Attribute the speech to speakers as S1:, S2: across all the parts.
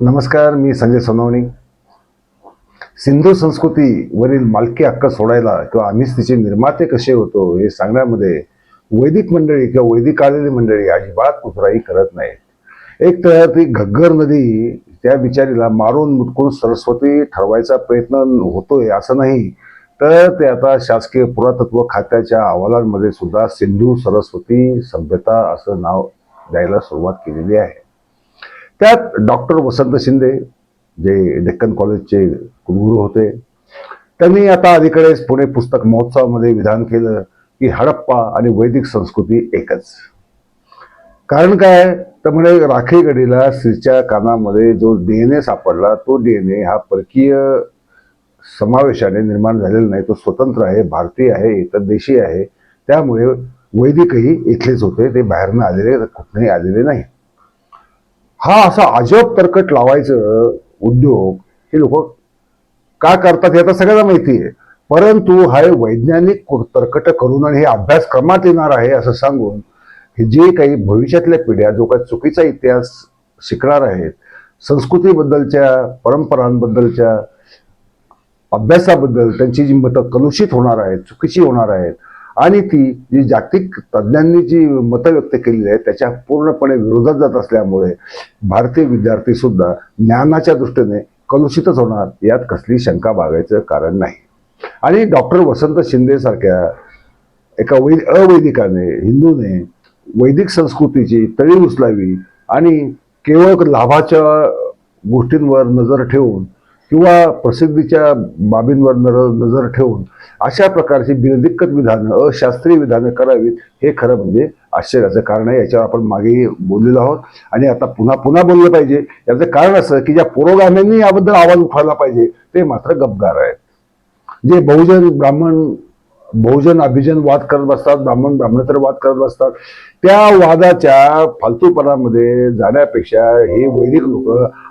S1: नमस्कार मी संजय सोनवणी. सिंधू संस्कृतीवरील मालकी हक्क सोडायला किंवा आम्हीच तिचे निर्माते कसे होतो हे सांगण्यामध्ये वैदिक मंडळी किंवा वैदिक आलेली मंडळी अजिबात कुठराही करत नाहीत. एक तर ती घग्गर नदी त्या बिचारीला मारून मुटकून सरस्वती ठरवायचा प्रयत्न होतोय असं नाही तर ते आता शासकीय पुरातत्व खात्याच्या अहवालांमध्ये सुद्धा सिंधू सरस्वती सभ्यता असं नाव द्यायला सुरुवात केलेली आहे. त्यात डॉक्टर वसंत शिंदे जे डेक्कन कॉलेजचे कुलगुरू होते त्यांनी आता अलीकडेच पुणे पुस्तक महोत्सवामध्ये विधान केलं की हडप्पा आणि वैदिक संस्कृती एकच. कारण काय? तर म्हणे राखी गडीला स्त्रीच्या कानामध्ये जो डी एन ए सापडला तो डी एन ए हा परकीय समावेशाने निर्माण झालेला नाही तो स्वतंत्र आहे भारतीय आहे इतर देशी आहे. त्यामुळे वैदिकही इथलेच होते ते बाहेरनं आलेले कुठेही आलेले नाही. हा असा अजब तर्कट लावायचं उद्योग हे लोक का करतात हे आता सगळ्यांना माहिती आहे. परंतु हा वैज्ञानिक कु- तर्कट करून आणि हे अभ्यासक्रमात येणार आहे असं सांगून हे जे काही भविष्यातल्या पिढ्या जो काही चुकीचा इतिहास शिकणार आहेत संस्कृतीबद्दलच्या परंपरांबद्दलच्या अभ्यासाबद्दल त्यांची जी मतं कलुषित होणार आहेत चुकीची होणार आहेत आणि ती जी जागतिक तज्ज्ञांनी जी मतं व्यक्त केलेली आहेत त्याच्या पूर्णपणे विरोधात जात असल्यामुळे भारतीय विद्यार्थी सुद्धा ज्ञानाच्या दृष्टीने कलुषितच होणार यात कसली शंका बागायचं कारण नाही. आणि डॉक्टर वसंत शिंदे सारख्या एका वै अवैदिकाने हिंदूने वैदिक संस्कृतीची तळी उचलावी आणि केवळ लाभाच्या गोष्टींवर नजर ठेवून किंवा प्रसिद्धीच्या बाबींवर नजर ठेवून अशा प्रकारची बिनदिक्कत विधानं अशास्त्रीय विधानं करावीत हे खरं म्हणजे आश्चर्याचं कारण आहे. याच्यावर आपण मागेही बोललेलो आहोत. आणि आता पुन्हा पुन्हा बोललं पाहिजे. याचं कारण असं की ज्या पुरोगाम्यांनी याबद्दल आवाज उठवायला पाहिजे ते मात्र गपगार आहेत. जे बहुजन ब्राह्मण बहुजन अभिजन वाद करत बसतात ब्राह्मण ब्राह्मणेतर वाद करत बसतात त्या वादाच्या फालतूपणामध्ये जाण्यापेक्षा हे वैदिक लोक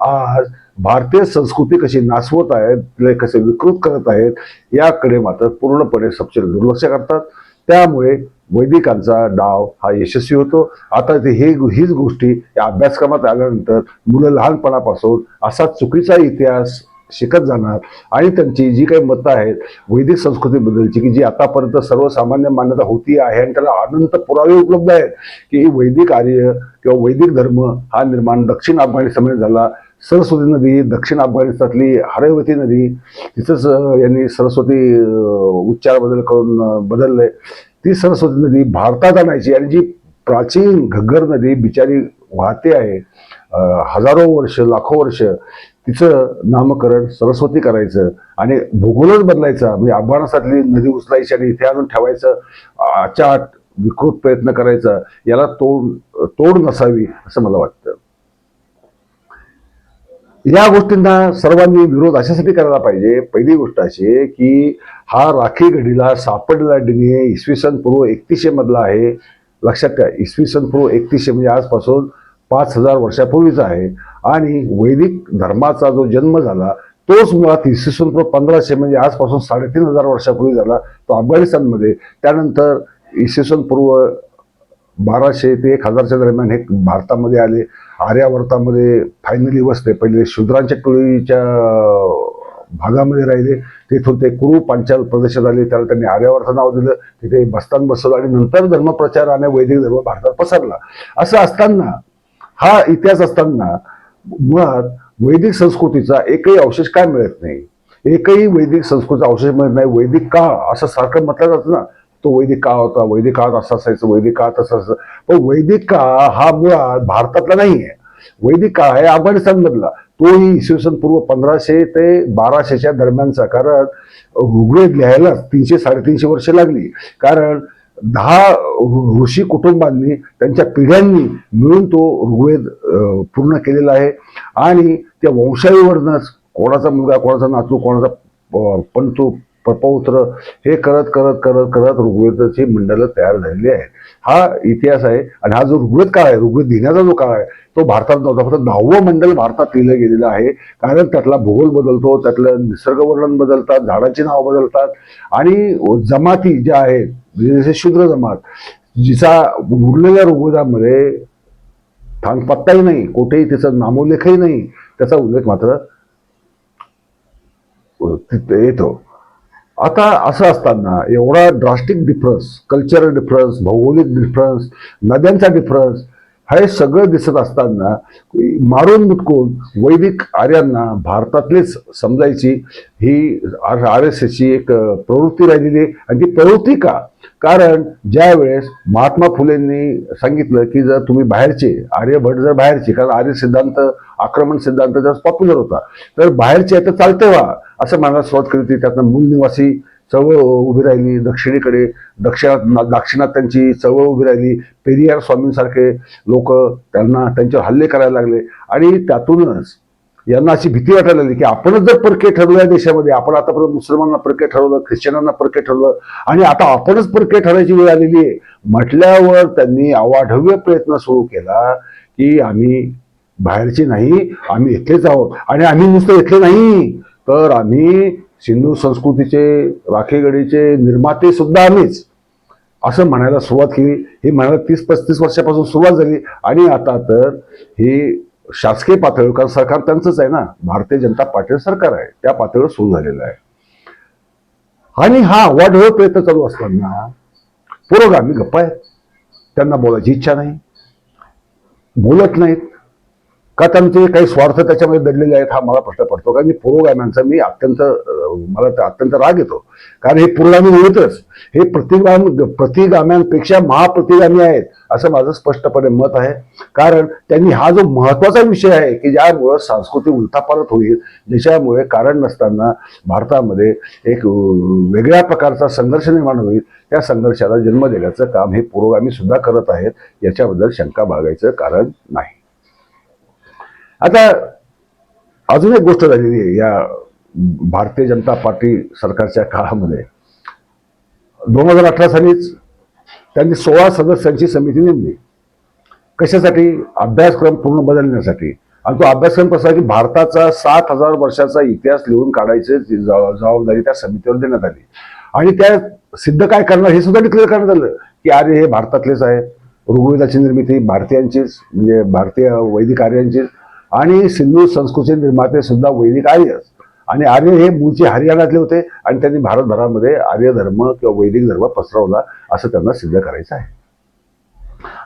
S1: आज भारतीय संस्कृती कशी नासवत आहेत तिला कसे विकृत करत आहेत याकडे मात्र पूर्णपणे सपशेल दुर्लक्ष करतात. त्यामुळे वैदिकांचा डाव हा यशस्वी होतो. आता ते हे हीच गोष्टी या अभ्यासक्रमात आल्यानंतर मुलं लहानपणापासून असा चुकीचा इतिहास शिकत जाणार आणि त्यांची जी काही मतं आहेत वैदिक संस्कृतीबद्दलची की जी आतापर्यंत सर्वसामान्य मान्यता होती आहे आणि त्याला अनंत पुरावे उपलब्ध आहेत की वैदिक आर्य किंवा वैदिक धर्म हा निर्माण दक्षिण अफगाणिस्तानमध्ये झाला. सरस्वती नदी दक्षिण अफगाणिस्तानातली हरयवती नदी तिथंच यांनी सरस्वती उच्चार बदल करून बदलले ती सरस्वती नदी भारतात आणायची आणि जी प्राचीन घग्गर नदी बिचारी वाहते आहे हजारो वर्ष लाखो वर्ष तिचं नामकरण सरस्वती करायचं आणि भूगोलच बदलायचा. म्हणजे अफगाणिस्तानातली नदी उचलायची आणि इथे आणून ठेवायचं आचाट विकृत प्रयत्न करायचा याला तोड तोड नसावी असं मला वाटतं. या गोष्टींना सर्वांनी विरोध अशासाठी करायला पाहिजे. पहिली गोष्ट अशी आहे की हा राखी घडीला सापडलेला डिने इसवी सन पूर्व एकतीसशे मधला आहे. लक्षात ठेवा इसवी सन पूर्व एकतीसशे म्हणजे आजपासून पाच हजार वर्षापूर्वीचा आहे. आणि वैदिक धर्माचा जो जन्म झाला तोच मुळात इसवी सन पूर्व पंधराशे म्हणजे आजपासून साडेतीन हजार वर्षापूर्वी झाला तो अफगाणिस्तानमध्ये. त्यानंतर इसवी सन पूर्व बाराशे ते एक हजारच्या दरम्यान हे भारतामध्ये आले. आर्यावर्तामध्ये फायनली वसले. पहिले शूद्रांच्या टोळीच्या भागामध्ये राहिले. तिथून ते कुरु पांचाल प्रदेशात आले. त्याला त्यांनी आर्यावर्त नाव दिलं. तिथे बस्तान बसवलं आणि नंतर धर्मप्रचार आणि वैदिक धर्म भारतात पसरला. असं असताना हा इतिहास असताना मुळात वैदिक संस्कृतीचा एकही अवशेष काय मिळत नाही? एकही वैदिक संस्कृतीचा अवशेष मिळत नाही. वैदिक का? असं सारखं म्हटलं जातं ना. तो वैदिक काळ होता वैदिक काळात असं असायचं वैदिक काळात असं असं पण वैदिक काळ हा मुळात भारतातला नाही आहे वैदिक काळ आहे अफगाणिस्तानमधला. तोही इसवी सन पूर्व पंधराशे ते बाराशेच्या दरम्यानचा. कारण ऋग्वेद लिहायला तीनशे साडेतीनशे वर्ष लागली. कारण दहा ऋषी कुटुंबांनी त्यांच्या पिढ्यांनी मिळून तो ऋग्वेद पूर्ण केलेला आहे. आणि त्या वंशावळीवरनंच कोणाचा मुलगा कोणाचा नातू कोणाचा प- पंतू पौत्र हे करत करत करत करत ऋग्वेदाची मंडलं तयार झालेली आहेत. हा इतिहास आहे आणि हा जो ऋग्वेद काळ आहे ऋग्वेद लिहिण्याचा जो काळ आहे तो भारतात नव्हता. फक्त दहावं मंडल भारतात लिहिलं गेलेलं आहे. कारण त्यातला भूगोल बदलतो त्यातलं निसर्गवर्णन बदलतात झाडाची नावं बदलतात. आणि जमाती ज्या आहेत म्हणजे जसे शूद्र जमात जिचा उरलेल्या ऋग्वेदामध्ये थांग पत्ताही नाही कुठेही त्याचा नामोल्लेखही नाही त्याचा उल्लेख मात्र तिथे येतो. आता असं असताना एवढा ड्रास्टिक डिफरन्स कल्चरल डिफरन्स भौगोलिक डिफरन्स नद्यांचा डिफरन्स हे सगळं दिसत असताना मारून मुटकून वैदिक आर्यांना भारतातलेच समजायची. ही आर आर एस एसची एक प्रवृत्ती राहिलेली आहे. आणि ती प्रवृत्ती का? कारण ज्या वेळेस महात्मा फुलेंनी सांगितलं की जर तुम्ही बाहेरचे आर्यभट जर बाहेरचे कारण आर्य सिद्धांत आक्रमण सिद्धांत जास्त पॉप्युलर होता. तर बाहेरचे आता तर चालते व्हा असं म्हणायला सुरुवात केली होती. त्यातनं मूलनिवासी चळवळ उभी राहिली दक्षिणेकडे दक्षिणात त्यांची चळवळ उभी राहिली. पेरियार स्वामींसारखे लोक त्यांना त्यांच्यावर हल्ले करायला लागले. आणि त्यातूनच यांना अशी भीती वाटायला लागली की आपणच जर परके ठरलो या देशामध्ये आपण आतापर्यंत मुसलमानांना परके ठरवलं ख्रिश्चनांना परके ठरवलं आणि आता आपणच परके ठरायची वेळ आलेली आहे. म्हटल्यावर त्यांनी अवाढव्य प्रयत्न सुरू केला की आम्ही बाहेरचे नाही आम्ही इथलेच आहोत. आणि आम्ही नुसतं इथले नाही तर आम्ही सिंधू संस्कृतीचे राखेगडीचे निर्माते सुद्धा आम्हीच. असं म्हणायला सुरुवात केली. ही म्हणायला तीस पस्तीस वर्षापासून सुरुवात झाली. आणि आता तर ही शासकीय पातळीवर कारण सरकार त्यांचंच आहे ना. भारतीय जनता पार्टी सरकार आहे. त्या पातळीवर सुरू झालेलं आहे. आणि हा वाढवळ प्रयत्न चालू असताना पुरोगामी गप्पा आहेत. त्यांना बोलायची इच्छा नाही. बोलत नाहीत. का त्यांचे काही स्वार्थ त्याच्यामध्ये दडलेले आहेत हा मला प्रश्न पडतो. कारण पुरोगाम्यांचा मी अत्यंत मला तर अत्यंत राग येतो. कारण हे पुरोगामी होतच हे प्रतिगाम प्रतिगाम्यांपेक्षा महाप्रतिगामी आहेत असं माझं स्पष्टपणे मत आहे. कारण त्यांनी हा जो महत्त्वाचा विषय आहे की ज्यामुळं सांस्कृतिक उलथापालत होईल ज्याच्यामुळे कारण नसताना भारतामध्ये एक वेगळ्या प्रकारचा संघर्ष निर्माण होईल त्या संघर्षाला जन्म देण्याचं काम हे पुरोगामी सुद्धा करत आहेत याच्याबद्दल शंका बाळगायचं कारण नाही. आता अजून एक गोष्ट झालेली आहे. या भारतीय जनता पार्टी सरकारच्या काळामध्ये दोन हजार अठरा सालीच त्यांनी सोळा सदस्यांची समिती नेमली. कशासाठी? अभ्यासक्रम पूर्ण बदलण्यासाठी. आणि तो अभ्यासक्रम कसा की भारताचा सात हजार वर्षाचा इतिहास लिहून काढायची जबाबदारी त्या समितीवर देण्यात आली. आणि त्या सिद्ध काय करणार हे सुद्धा डिक्लेअर करण्यात आलं की आर्य हे भारतातलेच आहे ऋग्वेदाची निर्मिती भारतीयांचीच म्हणजे भारतीय वैदिक आर्यांचीच. आणि सिंधू संस्कृतीचे निर्माते सुद्धा वैदिक आर्यच. आणि आर्य हे मूळचे हरियाणातले होते आणि त्यांनी भारतभरामध्ये आर्य धर्म किंवा वैदिक धर्म पसरवला असं त्यांना सिद्ध करायचं आहे.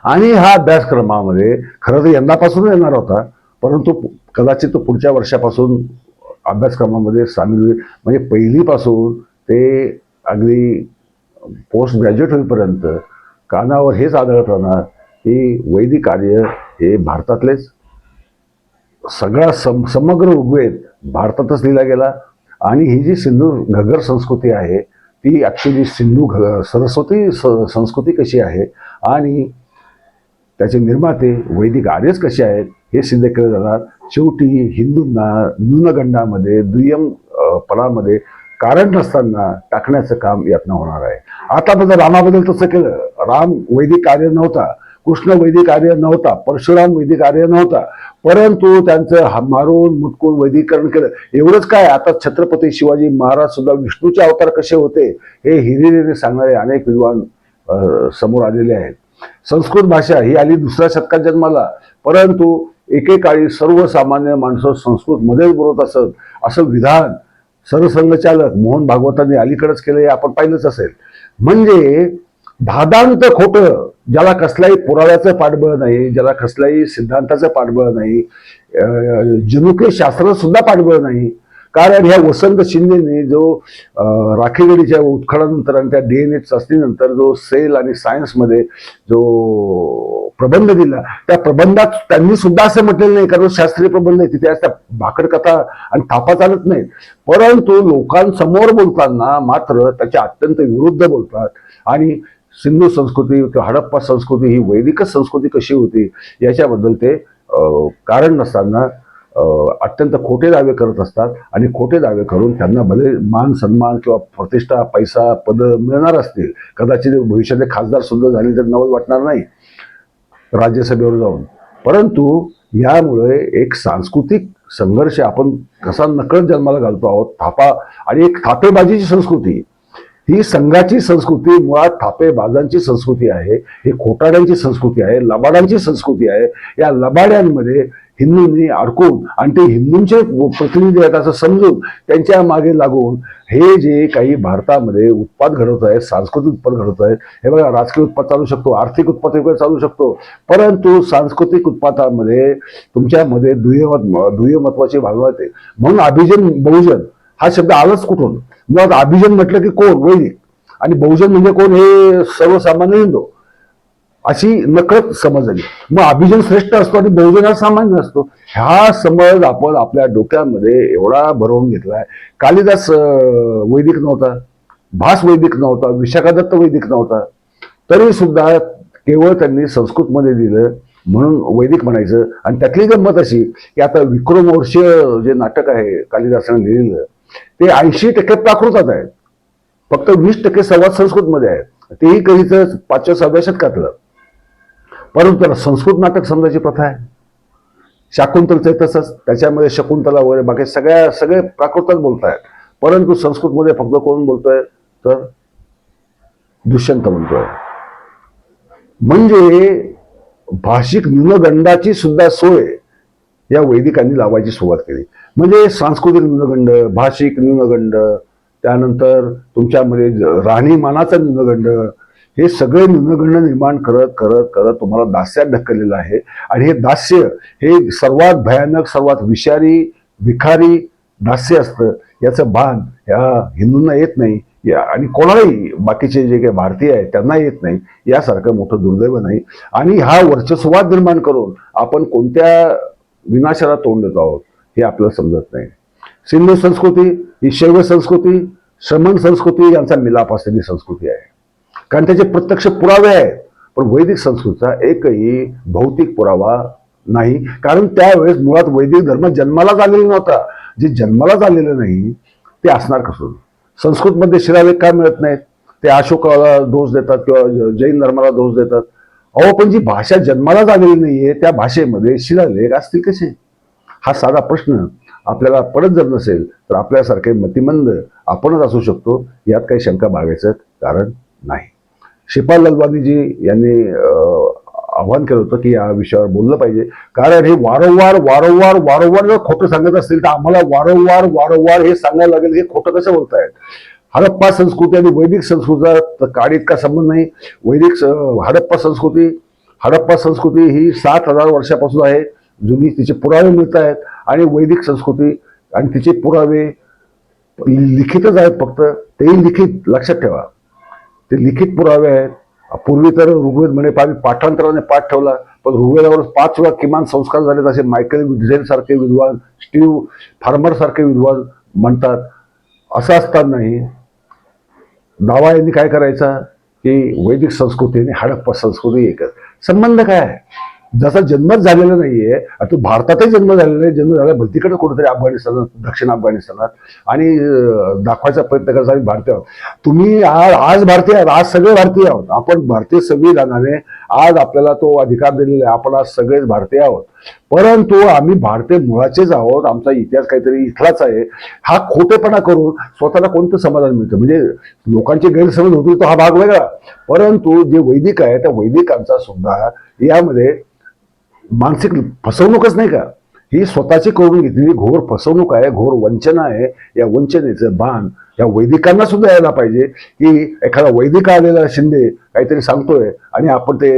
S1: आणि हा अभ्यासक्रमामध्ये खरं तर यंदापासून येणार होता परंतु कदाचित तो पुढच्या वर्षापासून अभ्यासक्रमामध्ये सामील होईल. म्हणजे पहिलीपासून ते अगदी पोस्ट ग्रॅज्युएट होईपर्यंत कानावर हेच आढळत राहणार की वैदिक कार्य हे भारतातलेच सगळा सम समग्र ऋग्वेद भारतातच लिहिला गेला. आणि ही जी सिंधू घगर संस्कृती आहे ती ॲक्च्युली सिंधू घ सरस्वती स संस्कृती कशी आहे आणि त्याचे निर्माते वैदिक आर्यच कसे आहेत हे सिद्ध केलं जाणार. शेवटी हिंदूंना न्यूनगंडामध्ये दुय्यम पणामध्ये कारण नसताना टाकण्याचं काम यातनं होणार आहे. आता बद्दल रामाबद्दल तसं केलं. राम वैदिक कार्य नव्हता. कृष्ण वैदिक कार्य नव्हता परशुराम वैदिक कार्य नव्हता. परंतु त्यांचं हा- मारून मुटकून वैदिकरण केलं. एवढंच काय? आता छत्रपती शिवाजी महाराज सुद्धा विष्णूचे अवतार कसे होते? हे हिरिरीने सांगणारे अनेक विद्वान समोर आलेले आहेत. संस्कृत भाषा ही आली दुसऱ्या शतकात जन्माला. परंतु एकेकाळी सर्वसामान्य माणसं संस्कृतमध्येच बोलत असत. असं विधान सरसंघचालक मोहन भागवतांनी अलीकडेच केलं हे आपण पाहिलंच असेल. म्हणजे धादांत खोटं ज्याला कसल्याही पुराव्याचं पाठबळ नाही ज्याला कसल्याही सिद्धांताचं पाठबळ नाही अं, जनुके शास्त्र सुद्धा पाठबळ नाही. कारण ह्या वसंत शिंदेने जो राखीगडीच्या राखेगडीच्या उत्खनानंतर आणि त्या डी एन ए चाचणीनंतर जो सेल आणि सायन्समध्ये जो प्रबंध दिला त्या प्रबंधात त्यांनी सुद्धा असं म्हटलेलं नाही कारण शास्त्रीय प्रबंध आहे तिथे त्या भाकड कथा आणि थापा चालत नाहीत. परंतु लोकांसमोर बोलताना मात्र त्याच्या अत्यंत विरुद्ध बोलतात. आणि सिंधू संस्कृती किंवा हडप्पा संस्कृती ही वैदिकच संस्कृती कशी होती याच्याबद्दल ते कारण नसताना अत्यंत खोटे दावे करत असतात. आणि खोटे दावे करून त्यांना भले मान सन्मान किंवा प्रतिष्ठा पैसा पद मिळणार असतील. कदाचित भविष्यातले खासदार सुद्धा झाले तर नवल वाटणार नाही राज्यसभेवर जाऊन. परंतु यामुळे एक सांस्कृतिक संघर्ष आपण कसा नकळत जन्माला घालतो आहोत थापा आणि एक थापेबाजीची संस्कृती. ही संघाची संस्कृती मुळात थापेबाजांची संस्कृती आहे ही खोटाड्यांची संस्कृती आहे लबाड्यांची संस्कृती आहे. या लबाड्यांमध्ये हिंदूंनी अडकून आणि ते हिंदूंचे प्रतिनिधी आहेत असं समजून त्यांच्या मागे लागून हे जे काही भारतामध्ये उत्पाद घडवत आहेत सांस्कृतिक उत्पाद घडवत आहेत हे बघा राजकीय उत्पाद चालू शकतो आर्थिक उत्पाद वगैरे चालू शकतो. परंतु सांस्कृतिक उत्पादामध्ये तुमच्यामध्ये दुय्यम दुय्यमत्वाची भावना येते. म्हणून अभिजन बहुजन हा शब्द आलाच कुठून? मुळात अभिजन म्हटलं की कोण? वैदिक. आणि बहुजन म्हणजे कोण? हे सर्वसामान्य हिंदू. अशी नकळत समज झाली मग अभिजन श्रेष्ठ असतो आणि बहुजन हा सामान्य असतो. ह्या समज आपण आपल्या डोक्यामध्ये एवढा भरवून घेतला आहे कालिदास वैदिक नव्हता. भास वैदिक नव्हता. विशाखादत्त वैदिक नव्हता. तरी सुद्धा केवळ त्यांनी संस्कृतमध्ये दिलं म्हणून वैदिक म्हणायचं. आणि त्यातली गंमत अशी की आता विक्रमवर्षीय जे नाटक आहे कालिदासाने लिहिलेलं ते ऐंशी टक्के प्राकृतात आहेत. फक्त वीस टक्के संवाद संस्कृतमध्ये आहेत. तेही कधीच पाचव्या सहाव्या शतकातलं. परंतु संस्कृत नाटक समजायची प्रथा आहे. शाकुंतलचं आहे तसंच. त्याच्यामध्ये शकुंतला वगैरे बाकी सगळ्या सगळे प्राकृतात बोलतायत. परंतु संस्कृतमध्ये फक्त कोण बोलतोय? तर दुष्यंत म्हणतोय. म्हणजे भाषिक न्यूनगंडाची सुद्धा सोय या वैदिकांनी लावायची सुरुवात केली. म्हणजे सांस्कृतिक न्यूनगंड भाषिक न्यूनगंड त्यानंतर तुमच्यामध्ये राहणीमानाचा न्यूनगंड हे सगळे न्यूनगंड निर्माण करत करत करत तुम्हाला दास्यात ढकललेलं आहे. आणि हे दास्य हे सर्वात भयानक सर्वात विषारी विखारी दास्य असतं. याचं भान या हिंदूंना येत नाही. या आणि कोणालाही बाकीचे जे काही भारतीय आहेत त्यांना येत नाही. यासारखं मोठं दुर्दैव नाही. आणि हा वर्चस्वाद निर्माण करून आपण कोणत्या विनाशाला तोंड देत आहोत हे आपल्याला समजत नाही. सिंधू संस्कृती ही शैव संस्कृती श्रमण संस्कृती यांचा मिलाप असलेली संस्कृती आहे. कारण त्याचे प्रत्यक्ष पुरावे आहेत पण वैदिक संस्कृतीचा एकही भौतिक पुरावा नाही. कारण त्यावेळेस मुळात वैदिक धर्म जन्मालाच आलेला नव्हता. जे जन्मालाच आलेलं नाही ते असणार कसं संस्कृतमध्ये शिलालेख का मिळत नाहीत? ते अशोकाला दोष देतात किंवा जैन धर्माला दोष देतात. अहो पण जी भाषा जन्मालाच आलेली नाहीये त्या भाषेमध्ये शिलालेख असतील कसे? हा साधा प्रश्न आपल्याला पडत जर नसेल तर आपल्यासारखे मतिमंद आपणच असू शकतो यात काही शंका बाळगायचं कारण नाही. शिपाल ललवानीजी यांनी आव्हान केलं होतं की या विषयावर बोललं पाहिजे. कारण हे वारंवार वारंवार वारंवार जर खोटं सांगत असतील तर आम्हाला वारंवार वारंवार हे सांगायला लागेल हे खोटं कसं बोलतायत? हडप्पा संस्कृती आणि वैदिक संस्कृतीचा काळ इतका संबंध नाही. वैदिक स- हडप्पा संस्कृती हडप्पा संस्कृती ही सात हजार वर्षापासून आहे. जुनी तिचे पुरावे मिळत आहेत आणि वैदिक संस्कृती आणि तिचे पुरावे लिखितच आहेत फक्त. तेही लिखित लक्षात ठेवा. ते लिखित पुरावे आहेत. पूर्वी तर ऋग्वेद म्हणे आम्ही पाठांतराने पाठ ठेवला. पण ऋग्वेदावर पाच वेळा किमान संस्कार झाले असे मायकेल विझेल सारखे विद्वान स्टीव फार्मर सारखे विद्वान म्हणतात. असं असतानाही दावा यांनी काय करायचा? की वैदिक संस्कृती आणि हडप्पा संस्कृती एकच संबंध काय आहे? जसा जन्मच झालेला नाहीये आता तो भारतातही जन्म झालेला नाही जन्म झाला भलतीकडे कुठेतरी अफगाणिस्तानात दक्षिण अफगाणिस्तानात आणि दाखवायचा प्रयत्न करायचा आम्ही भारतीय आहोत. तुम्ही आज आज भारतीय आहात आज सगळे भारतीय आहोत. आपण भारतीय संविधानाने आज आपल्याला तो अधिकार दिलेला आहे. आपण आज सगळेच भारतीय आहोत. परंतु आम्ही भारतीय मुळाचेच आहोत. आमचा इतिहास काहीतरी इथलाच आहे. हा खोटेपणा करून स्वतःला कोणतं समाधान मिळतं? म्हणजे लोकांची गैरसमज होती तो हा भाग वेगळा. परंतु जे वैदिक आहे त्या वैदिकांचा सुद्धा यामध्ये मानसिक फसवणूकच नाही का? ही स्वतःची करून घेतलेली घोर फसवणूक आहे घोर वंचना आहे. या वंचनेचं भान या वैदिकांना सुद्धा यायला पाहिजे. की एखादा वैदिक आलेला शिंदे काहीतरी सांगतोय आणि आपण ते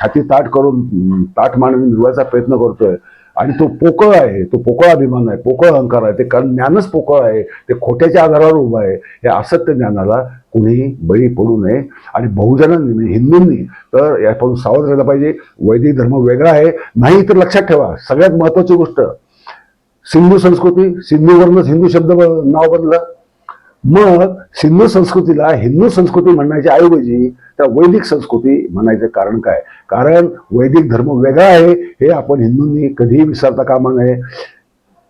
S1: छाती ताट करून ताट मांडून मिळवायचा प्रयत्न करतोय. आणि तो पोकळ आहे तो पोकळ अभिमान आहे पोकळ अहंकार आहे ते कारण ज्ञानच पोकळ आहे ते खोट्याच्या आधारावर उभं आहे या असत्य ज्ञानाला कुणीही बळी पडू नये. आणि बहुजनांनी म्हणजे हिंदूंनी तर यापासून सावध राहायला पाहिजे. वैदिक धर्म वेगळा आहे. नाही तर लक्षात ठेवा सगळ्यात महत्वाची गोष्ट सिंधू संस्कृती सिंधूवरूनच हिंदू शब्द नाव बनलं मग सिंधू संस्कृतीला हिंदू संस्कृती म्हणण्याच्या ऐवजी त्या वैदिक संस्कृती म्हणायचं कारण काय? कारण वैदिक धर्म वेगळा आहे. हे आपण हिंदूंनी कधीही विसरता कामा नये.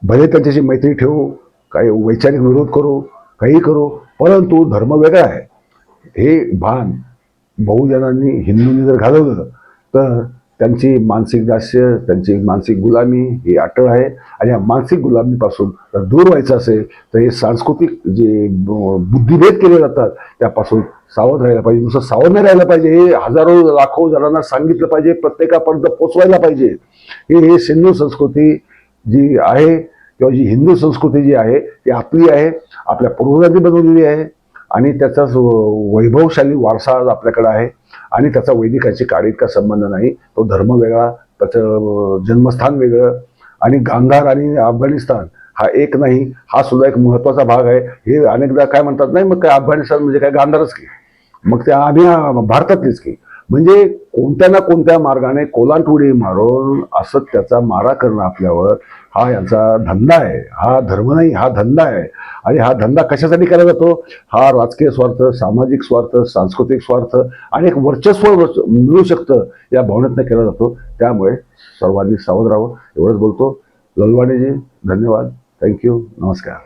S1: भले त्यांच्याशी मैत्री ठेवू काही वैचारिक विरोध करू काही करू परंतु धर्म वेगळा आहे. हे भान बहुजनांनी हिंदूंनी जर घालवलं तर त्यांची मानसिक दास्य त्यांची मानसिक गुलामी ही अटळ आहे. आणि या मानसिक गुलामीपासून जर दूर व्हायचं असेल तर हे सांस्कृतिक जे बुद्धिभेद केले जातात त्यापासून सावध राहायला पाहिजे. नुसतं सावध नाही राहायला पाहिजे. हे हजारो लाखो जणांना सांगितलं पाहिजे. प्रत्येकापर्यंत पोचवायला पाहिजे. हे हे सिंधू संस्कृती जी आहे किंवा जी हिंदू संस्कृती जी आहे ती आपली आहे. आपल्या पूर्वजांनी बनवलेली आहे. आणि त्याचा वैभवशाली वारसा आज आपल्याकडे आहे. आणि त्याचा वैदिकाची काळी इतका संबंध नाही. तो धर्म वेगळा त्याचं जन्मस्थान वेगळं. आणि गांधार आणि अफगाणिस्तान हा एक नाही हा सुद्धा एक महत्त्वाचा भाग आहे. हे अनेकदा काय म्हणतात नाही मग काय अफगाणिस्तान म्हणजे काय गांधारच की. मग त्या आम्ही भारतातलीच की. म्हणजे कोणत्या ना कोणत्या मार्गाने कोलांटुडी मारून असत्याचा मारा करणं आपल्यावर हा यांचा धंदा आहे. हा धर्म नाही हा धंदा आहे. आणि हा धंदा कशासाठी केला जातो? हा राजकीय स्वार्थ सामाजिक स्वार्थ सांस्कृतिक स्वार्थ आणि एक वर्चस्व मिळू शकतं या भावनेतनं केला जातो. त्यामुळे सर्वांनी सावध राहावं. एवढंच बोलतो. ललवाणीजी धन्यवाद. थँक्यू नमस्कार.